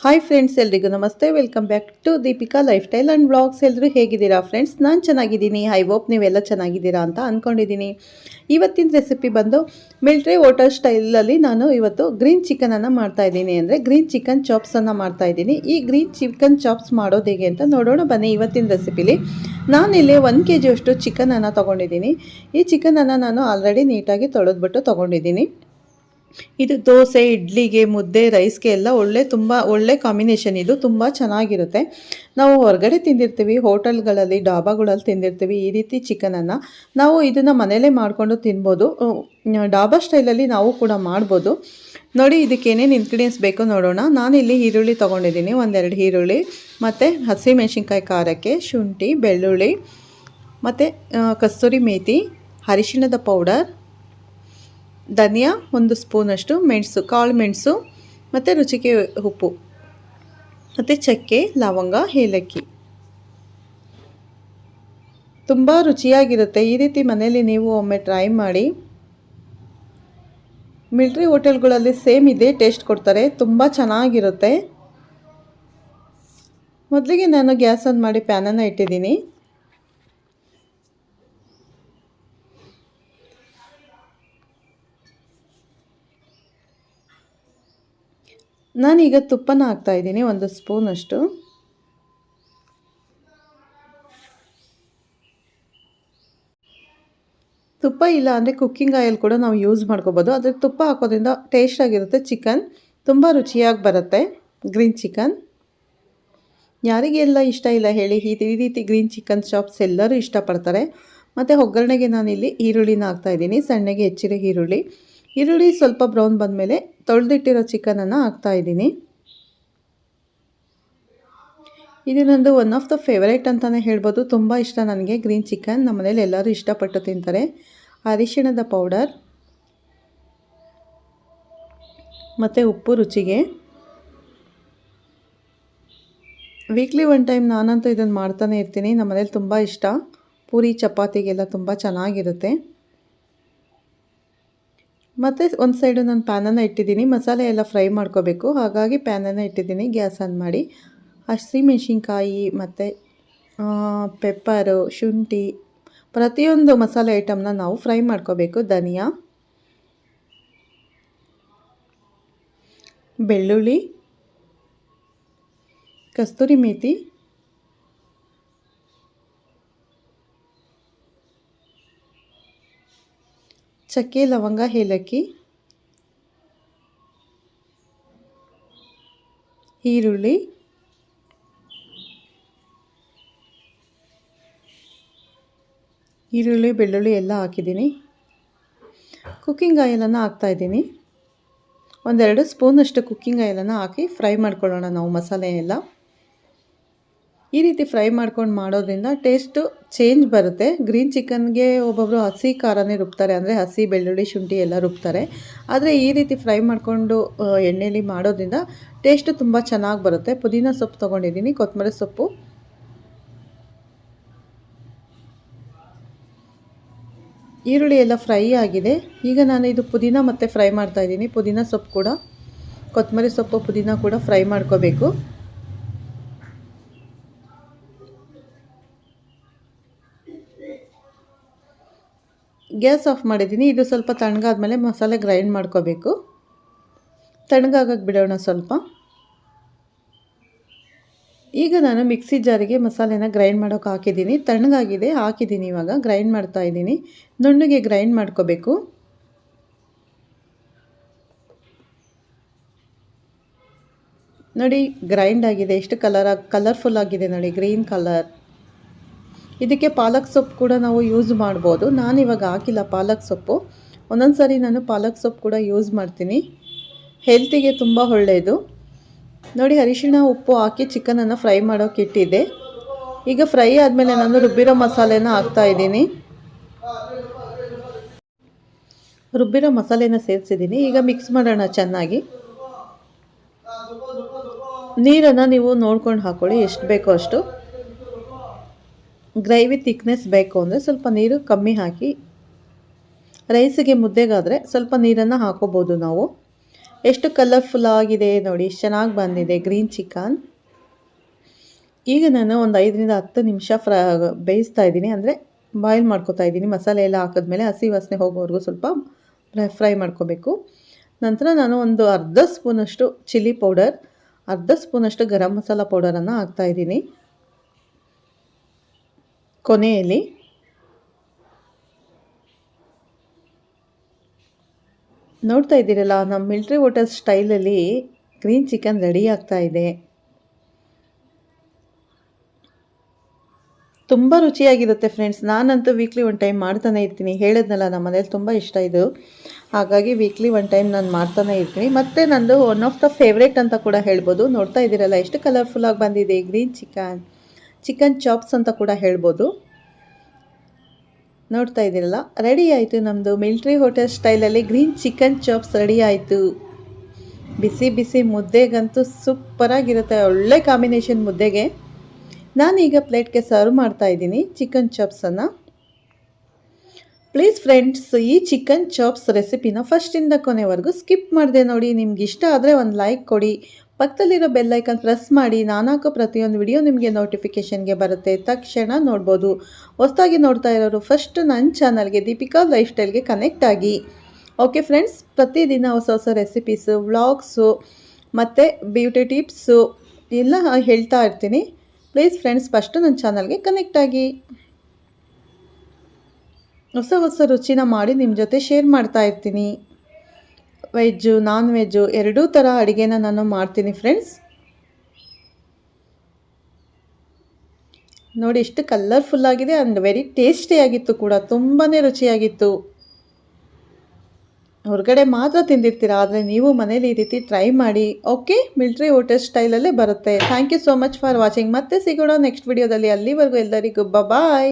Hi friends ಎಲ್ರಿಗೂ ನಮಸ್ತೆ. Welcome back to Deepika lifestyle and blogs ಎಲ್ಲರೂ ಹೇಗಿದ್ದೀರಾ ಫ್ರೆಂಡ್ಸ್ ನಾನು ಚೆನ್ನಾಗಿದ್ದೀನಿ. ಐ ಹೋಪ್ ನೀವೆಲ್ಲ ಚೆನ್ನಾಗಿದ್ದೀರಾ ಅಂತ ಅಂದ್ಕೊಂಡಿದ್ದೀನಿ ಇವತ್ತಿನ ರೆಸಿಪಿ ಬಂದು ಮಿಲ್ಟ್ರಿ ವಾಟರ್ ಸ್ಟೈಲಲ್ಲಿ ನಾನು ಇವತ್ತು ಗ್ರೀನ್ ಚಿಕನನ್ನು ಮಾಡ್ತಾಯಿದ್ದೀನಿ ಅಂದರೆ ಗ್ರೀನ್ ಚಿಕನ್ ಚಾಪ್ಸನ್ನು ಮಾಡ್ತಾಯಿದ್ದೀನಿ ಈ ಗ್ರೀನ್ ಚಿಕನ್ ಚಾಪ್ಸ್ ಮಾಡೋದು ಹೇಗೆ ಅಂತ ನೋಡೋಣ. ಬನ್ನಿ ಇವತ್ತಿನ ರೆಸಿಪಿಲಿ ನಾನಿಲ್ಲಿ ಒಂದು ಕೆ ಜಿಯಷ್ಟು ಚಿಕನನ್ನು ತೊಗೊಂಡಿದ್ದೀನಿ. ಈ ಚಿಕನನ್ನು ನಾನು ಆಲ್ರೆಡಿ ನೀಟಾಗಿ ತೊಳೆದ್ಬಿಟ್ಟು ತೊಗೊಂಡಿದ್ದೀನಿ. ಇದು ದೋಸೆ, ಇಡ್ಲಿಗೆ, ಮುದ್ದೆ, ರೈಸ್ಗೆ ಎಲ್ಲ ಒಳ್ಳೆ, ತುಂಬ ಒಳ್ಳೆ ಕಾಂಬಿನೇಷನ್ ಇದು ತುಂಬ ಚೆನ್ನಾಗಿರುತ್ತೆ. ನಾವು ಹೊರಗಡೆ ತಿಂದಿರ್ತೀವಿ, ಹೋಟೆಲ್ಗಳಲ್ಲಿ, ಡಾಬಾಗಳಲ್ಲಿ ತಿಂದಿರ್ತೀವಿ, ಈ ರೀತಿ ಚಿಕನನ್ನು. ನಾವು ಇದನ್ನು ಮನೇಲೇ ಮಾಡಿಕೊಂಡು ತಿನ್ಬೋದು. ಡಾಬಾ ಸ್ಟೈಲಲ್ಲಿ ನಾವು ಕೂಡ ಮಾಡ್ಬೋದು. ನೋಡಿ, ಇದಕ್ಕೆ ಏನೇನು ಬೇಕು ಬೇಕೋ ನೋಡೋಣ. ನಾನಿಲ್ಲಿ ಈರುಳ್ಳಿ ತೊಗೊಂಡಿದ್ದೀನಿ. ಒಂದೆರಡು ಈರುಳ್ಳಿ, ಮತ್ತು ಹಸಿಮೆಣ್ಸಿನ್ಕಾಯಿ ಖಾರಕ್ಕೆ ಶುಂಠಿ, ಬೆಳ್ಳುಳ್ಳಿ, ಮತ್ತು ಕಸ್ತೂರಿ ಮೇಥಿ ಅರಿಶಿಣದ ಪೌಡರ್ ಧನಿಯಾ, ಒಂದು ಸ್ಪೂನಷ್ಟು ಮೆಣಸು, ಕಾಳು ಮೆಣಸು, ಮತ್ತು ರುಚಿಗೆ ಉಪ್ಪು, ಮತ್ತು ಚಕ್ಕೆ, ಲವಂಗ, ಏಲಕ್ಕಿ. ತುಂಬ ರುಚಿಯಾಗಿರುತ್ತೆ. ಈ ರೀತಿ ಮನೆಯಲ್ಲಿ ನೀವು ಒಮ್ಮೆ ಟ್ರೈ ಮಾಡಿ. ಮಿಲ್ಟ್ರಿ ಹೋಟೆಲ್ಗಳಲ್ಲಿ ಸೇಮ್ ಇದೆ ಟೇಸ್ಟ್ ಕೊಡ್ತಾರೆ. ತುಂಬ ಚೆನ್ನಾಗಿರುತ್ತೆ. ಮೊದಲಿಗೆ ನಾನು ಗ್ಯಾಸ್ ಆನ್ ಮಾಡಿ ಪ್ಯಾನನ್ನು ಇಟ್ಟಿದ್ದೀನಿ. ನಾನೀಗ ತುಪ್ಪನ ಹಾಕ್ತಾಯಿದ್ದೀನಿ ಒಂದು ಸ್ಪೂನಷ್ಟು ತುಪ್ಪ ಇಲ್ಲ ಅಂದರೆ ಕುಕ್ಕಿಂಗ್ ಆಯಿಲ್ ಕೂಡ ನಾವು ಯೂಸ್ ಮಾಡ್ಕೋಬೋದು. ಅದಕ್ಕೆ ತುಪ್ಪ ಹಾಕೋದ್ರಿಂದ ಟೇಸ್ಟಾಗಿರುತ್ತೆ ಚಿಕನ್ ತುಂಬ ರುಚಿಯಾಗಿ ಬರುತ್ತೆ ಗ್ರೀನ್ ಚಿಕನ್ ಯಾರಿಗೆಲ್ಲ ಇಷ್ಟ ಇಲ್ಲ ಹೇಳಿ, ಈ ರೀತಿ ಗ್ರೀನ್ ಚಿಕನ್ ಶಾಪ್ಸ್ ಎಲ್ಲರೂ ಇಷ್ಟಪಡ್ತಾರೆ. ಮತ್ತು ಒಗ್ಗರಣೆಗೆ ನಾನಿಲ್ಲಿ ಈರುಳ್ಳಿನ ಹಾಕ್ತಾಯಿದ್ದೀನಿ ಸಣ್ಣಗೆ ಹೆಚ್ಚಿರೋ ಈರುಳ್ಳಿ. ಈರುಳ್ಳಿ ಸ್ವಲ್ಪ ಬ್ರೌನ್ ಬಂದಮೇಲೆ ತೊಳೆದಿಟ್ಟಿರೋ ಚಿಕನನ್ನು ಹಾಕ್ತಾಯಿದ್ದೀನಿ ಇದು ನಂದು ಒನ್ ಆಫ್ ದ ಫೇವರೇಟ್ ಅಂತಲೇ ಹೇಳ್ಬೋದು. ತುಂಬ ಇಷ್ಟ ನನಗೆ ಗ್ರೀನ್ ಚಿಕನ್. ನಮ್ಮ ಮನೇಲಿ ಎಲ್ಲರೂ ಇಷ್ಟಪಟ್ಟು ತಿಂತಾರೆ. ಅರಿಶಿಣದ ಪೌಡರ್. ಮತ್ತು ಉಪ್ಪು ರುಚಿಗೆ. ವೀಕ್ಲಿ ಒನ್ ಟೈಮ್ ನಾನಂತೂ ಇದನ್ನು ಮಾಡ್ತಾನೆ ಇರ್ತೀನಿ. ನಮ್ಮ ಮನೇಲಿ ತುಂಬ ಇಷ್ಟ. ಪೂರಿ, ಚಪಾತಿಗೆಲ್ಲ ತುಂಬ ಚೆನ್ನಾಗಿರುತ್ತೆ. ಮತ್ತು ಒಂದು ಸೈಡು ನಾನು ಪ್ಯಾನನ್ನು ಇಟ್ಟಿದ್ದೀನಿ. ಮಸಾಲೆ ಎಲ್ಲ ಫ್ರೈ ಮಾಡ್ಕೋಬೇಕು. ಹಾಗಾಗಿ ಪ್ಯಾನನ್ನು ಇಟ್ಟಿದ್ದೀನಿ. ಗ್ಯಾಸ್ ಆನ್ ಮಾಡಿ. ಹಸಿಮೆಣ್ಸಿನ್ಕಾಯಿ ಮತ್ತು ಪೆಪ್ಪರು ಶುಂಠಿ, ಪ್ರತಿಯೊಂದು ಮಸಾಲೆ ಐಟಮ್ನ ನಾವು ಫ್ರೈ ಮಾಡ್ಕೋಬೇಕು. ಧನಿಯಾ, ಬೆಳ್ಳುಳ್ಳಿ, ಕಸ್ತೂರಿ ಮೇಥಿ ಚಕ್ಕೆ, ಲವಂಗ, ಏಲಕ್ಕಿ, ಈರುಳ್ಳಿ ಈರುಳ್ಳಿ, ಬೆಳ್ಳುಳ್ಳಿ ಎಲ್ಲ ಹಾಕಿದ್ದೀನಿ. ಕುಕ್ಕಿಂಗ್ ಆಯಿಲನ್ನು ಹಾಕ್ತಾಯಿದ್ದೀನಿ ಒಂದೆರಡು ಸ್ಪೂನಷ್ಟು ಕುಕ್ಕಿಂಗ್ ಆಯಿಲನ್ನು ಹಾಕಿ ಫ್ರೈ ಮಾಡ್ಕೊಳ್ಳೋಣ ನಾವು ಮಸಾಲೆ ಎಲ್ಲ. ಈ ರೀತಿ ಫ್ರೈ ಮಾಡ್ಕೊಂಡು ಮಾಡೋದ್ರಿಂದ ಟೇಸ್ಟು ಚೇಂಜ್ ಬರುತ್ತೆ. ಗ್ರೀನ್ ಚಿಕನ್ಗೆ ಒಬ್ಬೊಬ್ಬರು ಹಸಿ ಖಾರನೇ ರುಬ್ತಾರೆ. ಅಂದರೆ ಹಸಿ ಬೆಳ್ಳುಳ್ಳಿ, ಶುಂಠಿ ಎಲ್ಲ ರುಬ್ತಾರೆ. ಆದರೆ ಈ ರೀತಿ ಫ್ರೈ ಮಾಡಿಕೊಂಡು ಎಣ್ಣೆಯಲ್ಲಿ ಮಾಡೋದ್ರಿಂದ ಟೇಸ್ಟು ತುಂಬ ಚೆನ್ನಾಗಿ ಬರುತ್ತೆ. ಪುದೀನ ಸೊಪ್ಪು ತೊಗೊಂಡಿದ್ದೀನಿ. ಕೊತ್ತಂಬರಿ ಸೊಪ್ಪು. ಈರುಳ್ಳಿ ಎಲ್ಲ ಫ್ರೈ ಆಗಿದೆ. ಈಗ ನಾನು ಇದು ಪುದೀನ ಮತ್ತು ಫ್ರೈ ಮಾಡ್ತಾಯಿದ್ದೀನಿ ಪುದೀನ ಸೊಪ್ಪು ಕೂಡ. ಕೊತ್ತಂಬರಿ ಸೊಪ್ಪು, ಪುದೀನ ಕೂಡ ಫ್ರೈ ಮಾಡ್ಕೋಬೇಕು. ಗ್ಯಾಸ್ ಆಫ್ ಮಾಡಿದ್ದೀನಿ. ಇದು ಸ್ವಲ್ಪ ತಣ್ಣಗಾದ್ಮೇಲೆ ಮಸಾಲೆ ಗ್ರೈಂಡ್ ಮಾಡ್ಕೋಬೇಕು. ತಣ್ಣಗಾಗಕ್ಕೆ ಬಿಡೋಣ ಸ್ವಲ್ಪ. ಈಗ ನಾನು ಮಿಕ್ಸಿ ಜಾರಿಗೆ ಮಸಾಲೆನ ಗ್ರೈಂಡ್ ಮಾಡೋಕೆ ಹಾಕಿದ್ದೀನಿ. ತಣ್ಣಗಾಗಿದೆ, ಹಾಕಿದ್ದೀನಿ ಇವಾಗ. ಗ್ರೈಂಡ್ ಮಾಡ್ತಾ ಇದ್ದೀನಿ. ನುಣ್ಣಗೆ ಗ್ರೈಂಡ್ ಮಾಡ್ಕೋಬೇಕು. ನೋಡಿ, ಗ್ರೈಂಡ್ ಆಗಿದೆ. ಎಷ್ಟು ಕಲರ್, ಕಲರ್ಫುಲ್ ಆಗಿದೆ ನೋಡಿ, ಗ್ರೀನ್ ಕಲರ್. ಇದಕ್ಕೆ ಪಾಲಕ್ ಸೊಪ್ಪು ಕೂಡ ನಾವು ಯೂಸ್ ಮಾಡ್ಬೋದು. ನಾನು ಇವಾಗ ಹಾಕಿಲ್ಲ ಪಾಲಕ್ ಸೊಪ್ಪು. ಒಂದೊಂದು ಸಾರಿ ನಾನು ಪಾಲಕ್ ಸೊಪ್ಪು ಕೂಡ ಯೂಸ್ ಮಾಡ್ತೀನಿ. ಹೆಲ್ತಿಗೆ ತುಂಬ ಒಳ್ಳೆಯದು ನೋಡಿ, ಅರಿಶಿಣ ಉಪ್ಪು ಹಾಕಿ ಚಿಕನನ್ನು ಫ್ರೈ ಮಾಡೋಕೆ ಇಟ್ಟಿದ್ದೆ. ಈಗ ಫ್ರೈ ಆದಮೇಲೆ ನಾನು ರುಬ್ಬಿರೋ ಮಸಾಲೆನ ಹಾಕ್ತಾ ಇದ್ದೀನಿ. ರುಬ್ಬಿರೋ ಮಸಾಲೆನ ಸೇರಿಸಿದ್ದೀನಿ. ಈಗ ಮಿಕ್ಸ್ ಮಾಡೋಣ ಚೆನ್ನಾಗಿ. ನೀರನ್ನು ನೀವು ನೋಡ್ಕೊಂಡು ಹಾಕ್ಕೊಳ್ಳಿ ಎಷ್ಟು ಬೇಕೋ ಅಷ್ಟು. ಗ್ರೇವಿ ತಿಕ್ನೆಸ್ ಬೇಕು ಅಂದರೆ ಸ್ವಲ್ಪ ನೀರು ಕಮ್ಮಿ ಹಾಕಿ, ರೈಸಿಗೆ ಮುದ್ದೆಗಾದರೆ ಸ್ವಲ್ಪ ನೀರನ್ನು ಹಾಕೋಬೋದು ನಾವು. ಎಷ್ಟು ಕಲರ್ಫುಲ್ ಆಗಿದೆ ನೋಡಿ, ಚೆನ್ನಾಗಿ ಬಂದಿದೆ ಗ್ರೀನ್ ಚಿಕನ್ ಈಗ ನಾನು ಒಂದು ಐದರಿಂದ ಹತ್ತು ನಿಮಿಷ ಫ್ರೈ, ಬೇಯಿಸ್ತಾ ಇದ್ದೀನಿ. ಅಂದರೆ ಬಾಯ್ಲ್ ಮಾಡ್ಕೋತಾ ಇದ್ದೀನಿ. ಮಸಾಲೆ ಎಲ್ಲ ಹಾಕಿದ್ಮೇಲೆ ಹಸಿ ವಾಸನೆ ಹೋಗೋವರೆಗೂ ಸ್ವಲ್ಪ ಫ್ರೈ ಮಾಡ್ಕೋಬೇಕು. ನಂತರ ನಾನು ಒಂದು ಅರ್ಧ ಸ್ಪೂನಷ್ಟು ಚಿಲ್ಲಿ ಪೌಡರ್ ಅರ್ಧ ಸ್ಪೂನಷ್ಟು ಗರಂ ಮಸಾಲ ಪೌಡರನ್ನು ಹಾಕ್ತಾಯಿದ್ದೀನಿ ಕೊನೆಯಲ್ಲಿ ನೋಡ್ತಾ ಇದ್ದೀರಲ್ಲ, ನಮ್ಮ ಮಿಲ್ಟ್ರಿ ಹೋಟೆಲ್ ಸ್ಟೈಲಲ್ಲಿ ಗ್ರೀನ್ ಚಿಕನ್ ರೆಡಿ ಆಗ್ತಾ ಇದೆ. ತುಂಬ ರುಚಿಯಾಗಿರುತ್ತೆ ಫ್ರೆಂಡ್ಸ್. ನಾನಂತೂ ವೀಕ್ಲಿ ಒನ್ ಟೈಮ್ ಮಾಡ್ತಾನೆ ಇರ್ತೀನಿ. ಹೇಳಿದ್ನಲ್ಲ, ನಮ್ಮ ಮನೇಲಿ ತುಂಬ ಇಷ್ಟ ಇದು. ಹಾಗಾಗಿ ವೀಕ್ಲಿ ಒನ್ ಟೈಮ್ ನಾನು ಮಾಡ್ತಾನೆ ಇರ್ತೀನಿ. ಮತ್ತು ನಂದು ಒನ್ ಆಫ್ ದ ಫೇವ್ರೇಟ್ ಅಂತ ಕೂಡ ಹೇಳ್ಬೋದು. ನೋಡ್ತಾ ಇದ್ದೀರಲ್ಲ, ಎಷ್ಟು ಕಲರ್ಫುಲ್ಲಾಗಿ ಬಂದಿದೆ ಗ್ರೀನ್ ಚಿಕನ್ ಚಿಕನ್ ಚಾಪ್ಸ್ ಅಂತ ಕೂಡ ಹೇಳ್ಬೋದು. ನೋಡ್ತಾ ಇದ್ದೀರಲ್ಲ? ರೆಡಿ ಆಯಿತು ನಮ್ಮದು ಮಿಲ್ಟ್ರಿ ಹೋಟೆಲ್ ಸ್ಟೈಲಲ್ಲಿ ಗ್ರೀನ್ ಚಿಕನ್ ಚಾಪ್ಸ್ ರೆಡಿ ಆಯಿತು. ಬಿಸಿ ಬಿಸಿ ಮುದ್ದೆಗಂತೂ ಸೂಪರಾಗಿರುತ್ತೆ, ಒಳ್ಳೆ ಕಾಂಬಿನೇಷನ್ ಮುದ್ದೆಗೆ. ನಾನೀಗ ಪ್ಲೇಟ್ಗೆ ಸರ್ವ್ ಮಾಡ್ತಾ ಇದ್ದೀನಿ ಚಿಕನ್ ಚಾಪ್ಸನ್ನು. ಪ್ಲೀಸ್ ಫ್ರೆಂಡ್ಸ್, ಈ ಚಿಕನ್ ಚಾಪ್ಸ್ ರೆಸಿಪಿನ ಫಸ್ಟಿಂದ ಕೊನೆವರೆಗೂ ಸ್ಕಿಪ್ ಮಾಡಿದೆ ನೋಡಿ ನಿಮ್ಗೆ ಇಷ್ಟ ಆದರೆ ಒಂದು ಲೈಕ್ ಕೊಡಿ. ಪಕ್ಕದಲ್ಲಿರೋ ಬೆಲ್ಲೈಕನ್ ಪ್ರೆಸ್ ಮಾಡಿ ನಾನಾಕೋ ಪ್ರತಿಯೊಂದು ವಿಡಿಯೋ ನಿಮಗೆ ನೋಟಿಫಿಕೇಷನ್ಗೆ ಬರುತ್ತೆ. ತಕ್ಷಣ ನೋಡ್ಬೋದು. ಹೊಸದಾಗಿ ನೋಡ್ತಾ ಇರೋರು ಫಸ್ಟ್ ನನ್ನ ಚಾನಲ್ಗೆ ದೀಪಿಕಾ ಲೈಫ್ ಸ್ಟೈಲ್ಗೆ ಕನೆಕ್ಟ್ ಆಗಿ. ಓಕೆ ಫ್ರೆಂಡ್ಸ್ ಪ್ರತಿದಿನ ಹೊಸ ಹೊಸ ರೆಸಿಪೀಸು ವ್ಲಾಗ್ಸು ಮತ್ತು ಬ್ಯೂಟಿ ಟಿಪ್ಸು ಎಲ್ಲ ಹೇಳ್ತಾ ಇರ್ತೀನಿ. ಪ್ಲೀಸ್ ಫ್ರೆಂಡ್ಸ್ ಫಸ್ಟು ನನ್ನ ಚಾನಲ್ಗೆ ಕನೆಕ್ಟ್ ಆಗಿ. ಹೊಸ ಹೊಸ ರುಚಿನ ಮಾಡಿ ನಿಮ್ಮ ಜೊತೆ ಶೇರ್ ಮಾಡ್ತಾ ಇರ್ತೀನಿ. ವೆಜ್ಜು, ನಾನ್ ವೆಜ್ಜು, ಎರಡೂ ಥರ ಅಡುಗೆನ ನಾನು ಮಾಡ್ತೀನಿ ಫ್ರೆಂಡ್ಸ್ ನೋಡಿ ಎಷ್ಟು ಕಲರ್ಫುಲ್ ಆಗಿದೆ ಆ್ಯಂಡ್ ವೆರಿ ಟೇಸ್ಟಿಯಾಗಿತ್ತು ಕೂಡ ತುಂಬಾ ರುಚಿಯಾಗಿತ್ತು. ಹೊರಗಡೆ ಮಾತ್ರ ತಿಂದಿರ್ತೀರ, ಆದರೆ ನೀವು ಮನೇಲಿ ಈ ರೀತಿ ಟ್ರೈ ಮಾಡಿ ಓಕೆ ಮಿಲ್ಟ್ರಿ ಹೋಟೆಲ್ ಸ್ಟೈಲಲ್ಲೇ ಬರುತ್ತೆ. Thank you so much for watching ಮತ್ತೆ ಸಿಗೋಣ ನೆಕ್ಸ್ಟ್ ವಿಡಿಯೋದಲ್ಲಿ ಅಲ್ಲಿವರೆಗೂ ಎಲ್ಲರಿಗೂ ಬಾಯ್